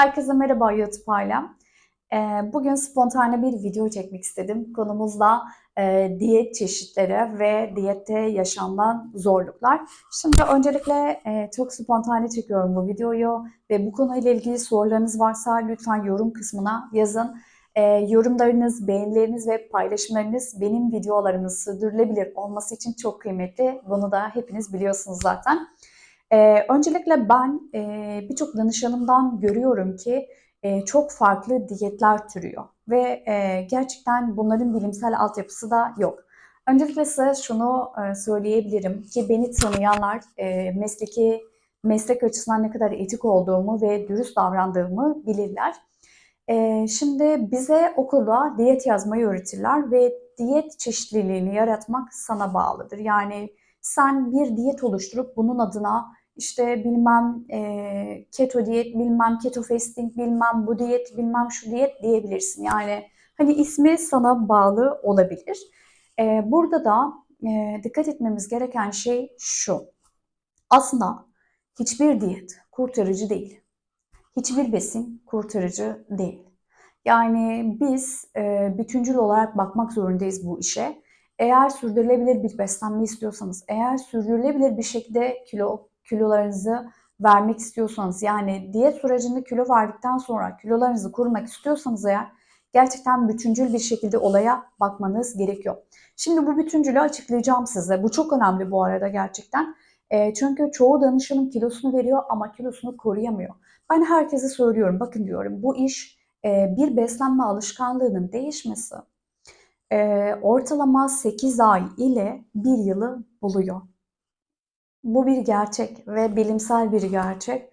Herkese merhaba YouTube ailem. Ee, Bugün spontane bir video çekmek istedim. Konumuz da e, diyet çeşitleri ve diyette yaşanılan zorluklar. Şimdi öncelikle e, çok spontane çekiyorum bu videoyu ve bu konuyla ilgili sorularınız varsa lütfen yorum kısmına yazın. E, yorumlarınız, beğenileriniz ve paylaşımlarınız benim videolarımın sürdürülebilir olması için çok kıymetli. Bunu da hepiniz biliyorsunuz zaten. Ee, öncelikle ben e, birçok danışanımdan görüyorum ki e, çok farklı diyetler türüyor ve e, gerçekten bunların bilimsel altyapısı da yok. Öncelikle size şunu e, söyleyebilirim ki beni tanıyanlar e, mesleki meslek açısından ne kadar etik olduğumu ve dürüst davrandığımı bilirler. E, şimdi bize okulda diyet yazmayı öğretirler ve diyet çeşitliliğini yaratmak sana bağlıdır. Yani sen bir diyet oluşturup bunun adına işte bilmem e, keto diyet, bilmem keto fasting, bilmem bu diyet, bilmem şu diyet diyebilirsin. Yani hani ismi sana bağlı olabilir. E, burada da e, dikkat etmemiz gereken şey şu. Aslında hiçbir diyet kurtarıcı değil. Hiçbir besin kurtarıcı değil. Yani biz e, bütüncül olarak bakmak zorundayız bu işe. Eğer sürdürülebilir bir beslenme istiyorsanız, eğer sürdürülebilir bir şekilde kilo kilolarınızı vermek istiyorsanız yani diyet sürecinde kilo verdikten sonra kilolarınızı korumak istiyorsanız eğer gerçekten bütüncül bir şekilde olaya bakmanız gerekiyor. Şimdi bu bütüncülü açıklayacağım size. Bu çok önemli bu arada gerçekten. E, çünkü çoğu danışanın kilosunu veriyor ama kilosunu koruyamıyor. Ben herkese söylüyorum bakın diyorum bu iş e, bir beslenme alışkanlığının değişmesi e, ortalama 8 ay ile 1 yılı buluyor. Bu bir gerçek ve bilimsel bir gerçek.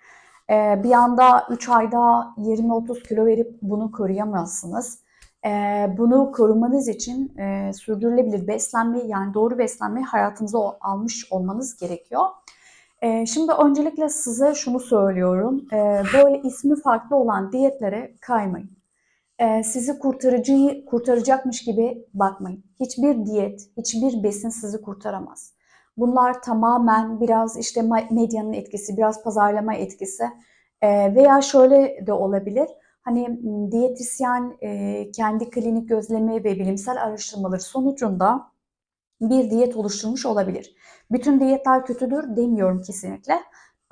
Ee, bir anda 3 ayda 20-30 kilo verip bunu koruyamazsınız. Ee, bunu korumanız için e, sürdürülebilir beslenme yani doğru beslenmeyi hayatınıza almış olmanız gerekiyor. Ee, şimdi öncelikle size şunu söylüyorum. böyle ismi farklı olan diyetlere kaymayın. sizi kurtarıcı kurtaracakmış gibi bakmayın. Hiçbir diyet, hiçbir besin sizi kurtaramaz. Bunlar tamamen biraz işte medyanın etkisi, biraz pazarlama etkisi e, veya şöyle de olabilir. Hani diyetisyen e, kendi klinik gözlemi ve bilimsel araştırmaları sonucunda bir diyet oluşturmuş olabilir. Bütün diyetler kötüdür demiyorum kesinlikle.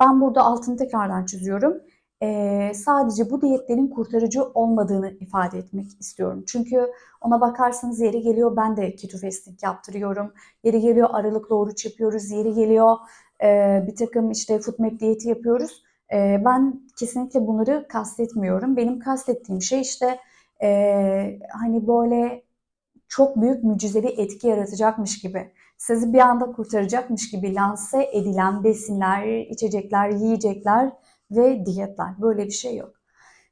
Ben burada altını tekrardan çiziyorum e, sadece bu diyetlerin kurtarıcı olmadığını ifade etmek istiyorum. Çünkü ona bakarsanız yeri geliyor ben de keto fasting yaptırıyorum. Yeri geliyor aralıklı oruç yapıyoruz. Yeri geliyor e, bir takım işte food diyeti yapıyoruz. E, ben kesinlikle bunları kastetmiyorum. Benim kastettiğim şey işte e, hani böyle çok büyük mucizevi etki yaratacakmış gibi, sizi bir anda kurtaracakmış gibi lanse edilen besinler, içecekler, yiyecekler ve diyetler. Böyle bir şey yok.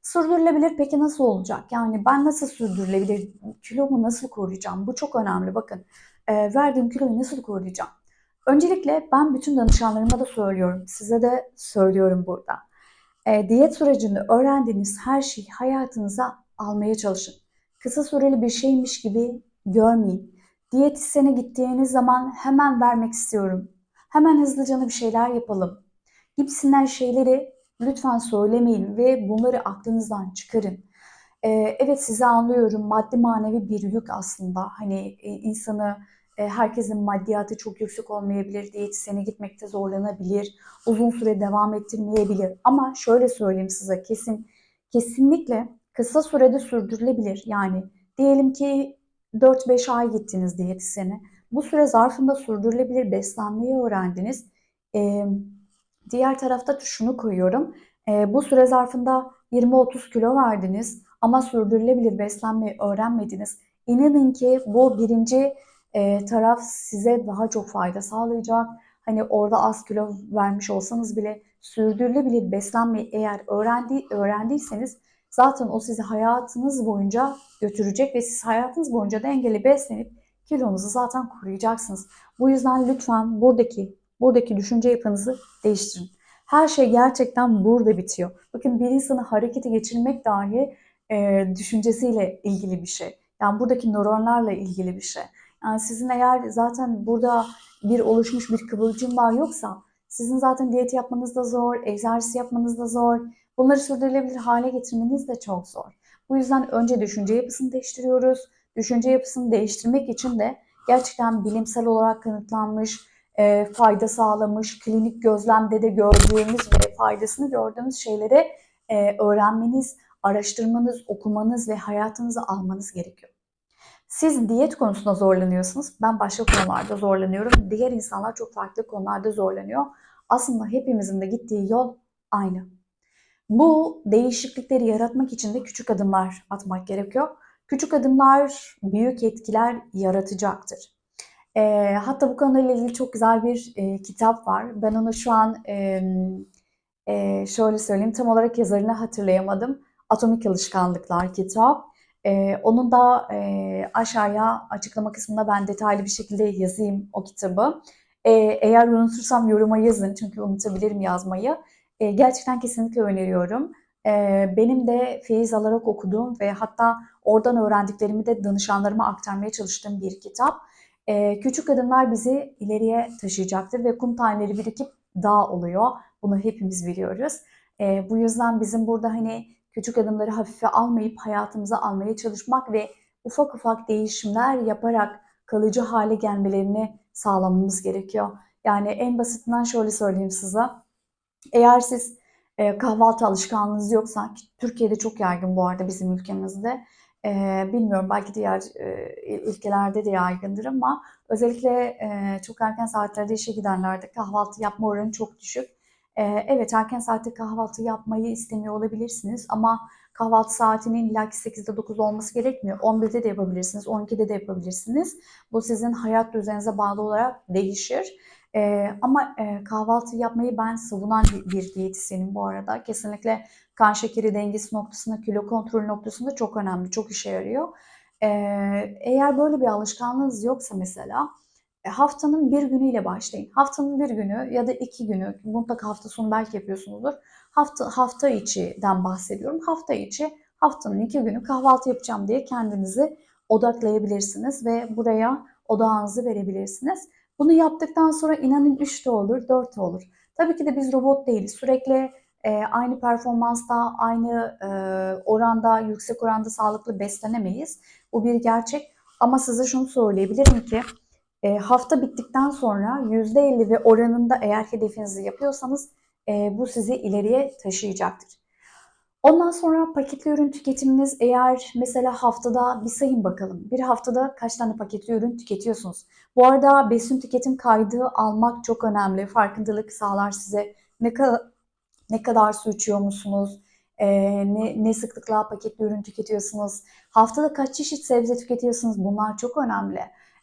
Sürdürülebilir peki nasıl olacak? Yani ben nasıl sürdürülebilir, kilomu nasıl koruyacağım? Bu çok önemli. Bakın e, verdiğim kiloyu nasıl koruyacağım? Öncelikle ben bütün danışanlarıma da söylüyorum. Size de söylüyorum burada. E, diyet sürecinde öğrendiğiniz her şeyi hayatınıza almaya çalışın. Kısa süreli bir şeymiş gibi görmeyin. Diyetisyene gittiğiniz zaman hemen vermek istiyorum. Hemen hızlıca bir şeyler yapalım. Gibisinden şeyleri Lütfen söylemeyin ve bunları aklınızdan çıkarın. Ee, evet sizi anlıyorum. Maddi manevi bir yük aslında. Hani e, insanı e, herkesin maddiyatı çok yüksek olmayabilir. Diyetisyene gitmekte zorlanabilir. Uzun süre devam ettirmeyebilir. Ama şöyle söyleyeyim size kesin kesinlikle kısa sürede sürdürülebilir. Yani diyelim ki 4-5 ay gittiniz diyetisyene. Bu süre zarfında sürdürülebilir beslenmeyi öğrendiniz. Diğer tarafta şunu koyuyorum. E, bu süre zarfında 20-30 kilo verdiniz ama sürdürülebilir beslenmeyi öğrenmediniz. İnanın ki bu birinci e, taraf size daha çok fayda sağlayacak. Hani orada az kilo vermiş olsanız bile sürdürülebilir beslenmeyi eğer öğrendi, öğrendiyseniz zaten o sizi hayatınız boyunca götürecek ve siz hayatınız boyunca dengeli beslenip kilonuzu zaten koruyacaksınız. Bu yüzden lütfen buradaki Buradaki düşünce yapınızı değiştirin. Her şey gerçekten burada bitiyor. Bakın bir insanı harekete geçirmek dahi e, düşüncesiyle ilgili bir şey. Yani buradaki nöronlarla ilgili bir şey. Yani sizin eğer zaten burada bir oluşmuş bir kıvılcım var yoksa sizin zaten diyet yapmanız da zor, egzersiz yapmanız da zor, Bunları sürdürülebilir hale getirmeniz de çok zor. Bu yüzden önce düşünce yapısını değiştiriyoruz. Düşünce yapısını değiştirmek için de gerçekten bilimsel olarak kanıtlanmış, e, fayda sağlamış, klinik gözlemde de gördüğümüz ve faydasını gördüğümüz şeyleri e, öğrenmeniz, araştırmanız, okumanız ve hayatınıza almanız gerekiyor. Siz diyet konusunda zorlanıyorsunuz. Ben başka konularda zorlanıyorum. Diğer insanlar çok farklı konularda zorlanıyor. Aslında hepimizin de gittiği yol aynı. Bu değişiklikleri yaratmak için de küçük adımlar atmak gerekiyor. Küçük adımlar büyük etkiler yaratacaktır. E, hatta bu konuyla ilgili çok güzel bir e, kitap var. Ben onu şu an e, e, şöyle söyleyeyim tam olarak yazarını hatırlayamadım. Atomik Alışkanlıklar kitap. E, onun da e, aşağıya açıklama kısmında ben detaylı bir şekilde yazayım o kitabı. E, eğer unutursam yoruma yazın çünkü unutabilirim yazmayı. E, gerçekten kesinlikle öneriyorum. E, benim de feyiz alarak okuduğum ve hatta oradan öğrendiklerimi de danışanlarıma aktarmaya çalıştığım bir kitap. E, küçük adımlar bizi ileriye taşıyacaktır ve kum taneleri birikip dağ oluyor. Bunu hepimiz biliyoruz. E, bu yüzden bizim burada hani küçük adımları hafife almayıp hayatımıza almaya çalışmak ve ufak ufak değişimler yaparak kalıcı hale gelmelerini sağlamamız gerekiyor. Yani en basitinden şöyle söyleyeyim size. Eğer siz e, kahvaltı alışkanlığınız yoksa, Türkiye'de çok yaygın bu arada bizim ülkemizde. E, bilmiyorum belki diğer e, ülkelerde de yaygındır ama özellikle e, çok erken saatlerde işe gidenlerde kahvaltı yapma oranı çok düşük. E, evet erken saatte kahvaltı yapmayı istemiyor olabilirsiniz ama kahvaltı saatinin illaki 8'de 9 olması gerekmiyor. 11'de de yapabilirsiniz, 12'de de yapabilirsiniz. Bu sizin hayat düzeninize bağlı olarak değişir. Ee, ama e, kahvaltı yapmayı ben savunan bir, bir diyetisyenim bu arada. Kesinlikle kan şekeri dengesi noktasında, kilo kontrol noktasında çok önemli, çok işe yarıyor. Ee, eğer böyle bir alışkanlığınız yoksa mesela e, haftanın bir günüyle başlayın. Haftanın bir günü ya da iki günü, mutlaka hafta sonu belki yapıyorsunuzdur. Hafta, hafta içiden bahsediyorum. Hafta içi haftanın iki günü kahvaltı yapacağım diye kendinizi odaklayabilirsiniz ve buraya odağınızı verebilirsiniz. Bunu yaptıktan sonra inanın 3 de olur, 4 de olur. Tabii ki de biz robot değiliz. Sürekli e, aynı performansta, aynı e, oranda, yüksek oranda sağlıklı beslenemeyiz. Bu bir gerçek. Ama size şunu söyleyebilirim ki e, hafta bittikten sonra %50 ve oranında eğer hedefinizi yapıyorsanız e, bu sizi ileriye taşıyacaktır. Ondan sonra paketli ürün tüketiminiz eğer mesela haftada bir sayın bakalım. Bir haftada kaç tane paketli ürün tüketiyorsunuz? Bu arada besin tüketim kaydı almak çok önemli. Farkındalık sağlar size. Ne kadar ne kadar su içiyor musunuz? Ee, ne, ne sıklıkla paketli ürün tüketiyorsunuz? Haftada kaç çeşit sebze tüketiyorsunuz? Bunlar çok önemli.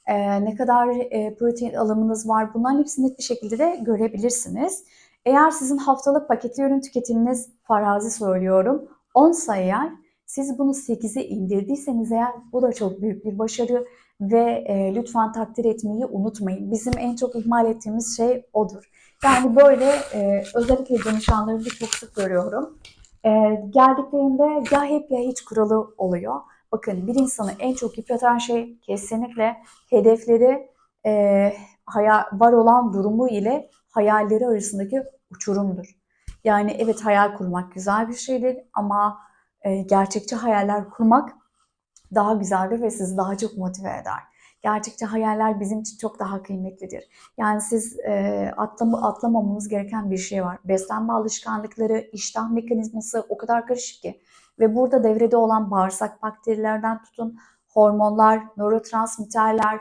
Ee, ne kadar e, protein alımınız var? Bunların hepsini net bir şekilde de görebilirsiniz. Eğer sizin haftalık paketli ürün tüketiminiz farazi söylüyorum 10 eğer siz bunu 8'e indirdiyseniz eğer bu da çok büyük bir başarı ve e, lütfen takdir etmeyi unutmayın. Bizim en çok ihmal ettiğimiz şey odur. Yani böyle e, özellikle danışanlarımda çok sık görüyorum. E, geldiklerinde ya hep ya hiç kuralı oluyor. Bakın bir insanı en çok yıpratan şey kesinlikle hedefleri e, hayal, var olan durumu ile hayalleri arasındaki uçurumdur. Yani evet hayal kurmak güzel bir şeydir ama e, gerçekçi hayaller kurmak daha güzeldir ve sizi daha çok motive eder. Gerçekçi hayaller bizim için çok daha kıymetlidir. Yani siz e, atlama, atlamamamız gereken bir şey var. Beslenme alışkanlıkları, iştah mekanizması o kadar karışık ki. Ve burada devrede olan bağırsak bakterilerden tutun, hormonlar, nörotransmitterler,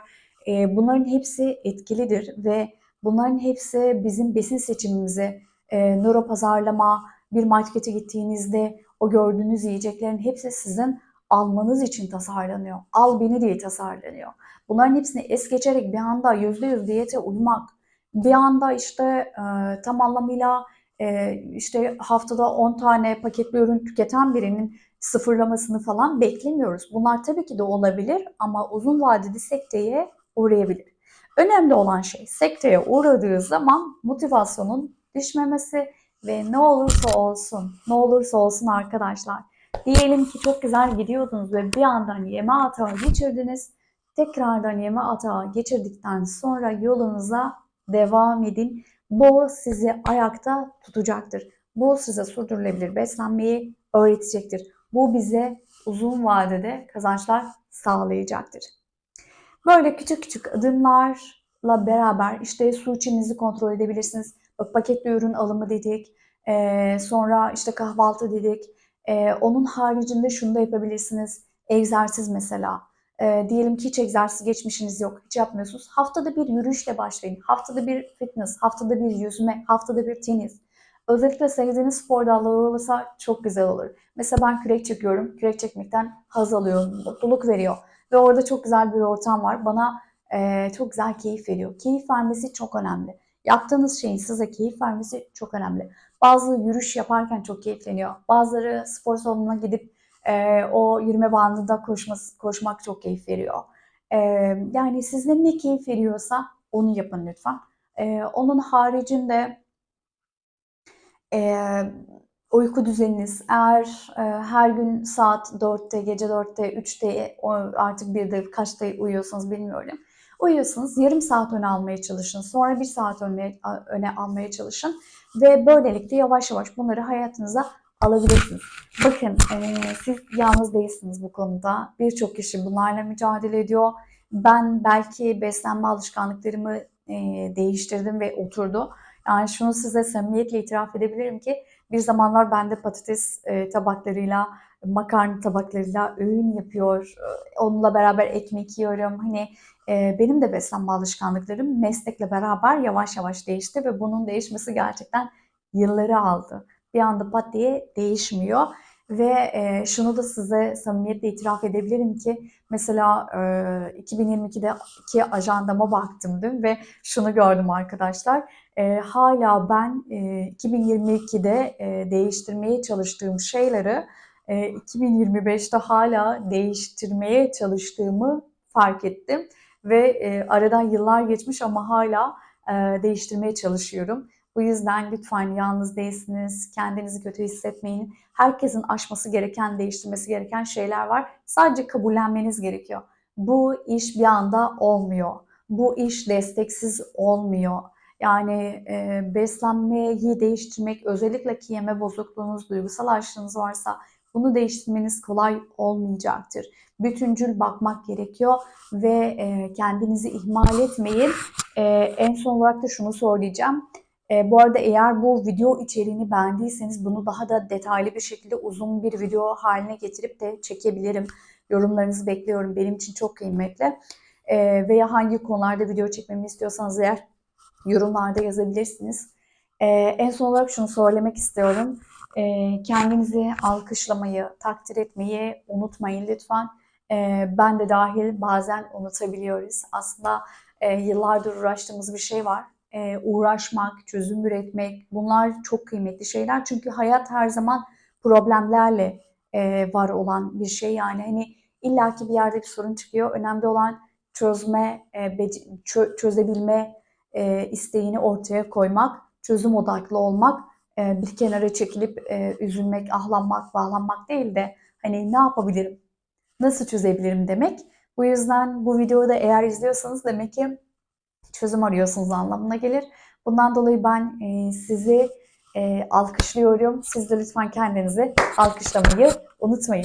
e, bunların hepsi etkilidir ve bunların hepsi bizim besin seçimimizi, e, nöro pazarlama, bir markete gittiğinizde o gördüğünüz yiyeceklerin hepsi sizin almanız için tasarlanıyor. Al beni diye tasarlanıyor. Bunların hepsini es geçerek bir anda %100 diyete uymak, bir anda işte e, tam anlamıyla e, işte haftada 10 tane paketli ürün tüketen birinin sıfırlamasını falan beklemiyoruz. Bunlar tabii ki de olabilir ama uzun vadede sekteye uğrayabilir. Önemli olan şey sekteye uğradığı zaman motivasyonun düşmemesi ve ne olursa olsun, ne olursa olsun arkadaşlar. Diyelim ki çok güzel gidiyordunuz ve bir yandan yeme atağı geçirdiniz. Tekrardan yeme atağı geçirdikten sonra yolunuza devam edin. Bu sizi ayakta tutacaktır. Bu size sürdürülebilir beslenmeyi öğretecektir. Bu bize uzun vadede kazançlar sağlayacaktır. Böyle küçük küçük adımlarla beraber işte su içiminizi kontrol edebilirsiniz. Bak, paketli ürün alımı dedik. Ee, sonra işte kahvaltı dedik. Ee, onun haricinde şunu da yapabilirsiniz. Egzersiz mesela. Ee, diyelim ki hiç egzersiz geçmişiniz yok, hiç yapmıyorsunuz. Haftada bir yürüyüşle başlayın. Haftada bir fitness, haftada bir yüzme, haftada bir tenis. Özellikle sevdiğiniz spor dalları olursa çok güzel olur. Mesela ben kürek çekiyorum. Kürek çekmekten haz alıyorum, mutluluk veriyor. Ve orada çok güzel bir ortam var. Bana e, çok güzel keyif veriyor. Keyif vermesi çok önemli. Yaptığınız şeyin size keyif vermesi çok önemli. Bazı yürüyüş yaparken çok keyifleniyor. Bazıları spor salonuna gidip e, o yürüme bandında koşması, koşmak çok keyif veriyor. E, yani size ne keyif veriyorsa onu yapın lütfen. E, onun haricinde e, uyku düzeniniz eğer e, her gün saat 4'te, gece 4'te, 3'te artık 1'de kaçta uyuyorsanız bilmiyorum. Uyuyorsunuz yarım saat öne almaya çalışın. Sonra bir saat öne, öne almaya çalışın. Ve böylelikle yavaş yavaş bunları hayatınıza alabilirsiniz. Bakın e, siz yalnız değilsiniz bu konuda. Birçok kişi bunlarla mücadele ediyor. Ben belki beslenme alışkanlıklarımı e, değiştirdim ve oturdu. Yani şunu size samimiyetle itiraf edebilirim ki bir zamanlar ben de patates e, tabaklarıyla, makarna tabaklarıyla öğün yapıyor. Onunla beraber ekmek yiyorum. Hani e, benim de beslenme alışkanlıklarım meslekle beraber yavaş yavaş değişti ve bunun değişmesi gerçekten yılları aldı. Bir anda pat diye değişmiyor. Ve e, şunu da size samimiyetle itiraf edebilirim ki mesela e, 2022'de iki ajandama baktım dün ve şunu gördüm arkadaşlar. E, hala ben e, 2022'de e, değiştirmeye çalıştığım şeyleri e, 2025'te hala değiştirmeye çalıştığımı fark ettim. Ve e, aradan yıllar geçmiş ama hala e, değiştirmeye çalışıyorum. Bu yüzden lütfen yalnız değilsiniz, kendinizi kötü hissetmeyin. Herkesin aşması gereken, değiştirmesi gereken şeyler var. Sadece kabullenmeniz gerekiyor. Bu iş bir anda olmuyor. Bu iş desteksiz olmuyor. Yani e, beslenmeyi değiştirmek, özellikle ki yeme bozukluğunuz, duygusal açlığınız varsa bunu değiştirmeniz kolay olmayacaktır. Bütüncül bakmak gerekiyor ve e, kendinizi ihmal etmeyin. E, en son olarak da şunu söyleyeceğim. E, bu arada eğer bu video içeriğini beğendiyseniz bunu daha da detaylı bir şekilde uzun bir video haline getirip de çekebilirim. Yorumlarınızı bekliyorum. Benim için çok kıymetli. E, veya hangi konularda video çekmemi istiyorsanız eğer yorumlarda yazabilirsiniz. E, en son olarak şunu söylemek istiyorum. E, kendinizi alkışlamayı, takdir etmeyi unutmayın lütfen. E, ben de dahil bazen unutabiliyoruz. Aslında e, yıllardır uğraştığımız bir şey var e, uğraşmak, çözüm üretmek bunlar çok kıymetli şeyler. Çünkü hayat her zaman problemlerle e, var olan bir şey. Yani hani illaki bir yerde bir sorun çıkıyor. Önemli olan çözme, e, çö çözebilme e, isteğini ortaya koymak, çözüm odaklı olmak, e, bir kenara çekilip e, üzülmek, ahlanmak, bağlanmak değil de hani ne yapabilirim, nasıl çözebilirim demek. Bu yüzden bu videoyu da eğer izliyorsanız demek ki çözüm arıyorsunuz anlamına gelir. Bundan dolayı ben e, sizi e, alkışlıyorum. Siz de lütfen kendinizi alkışlamayı unutmayın.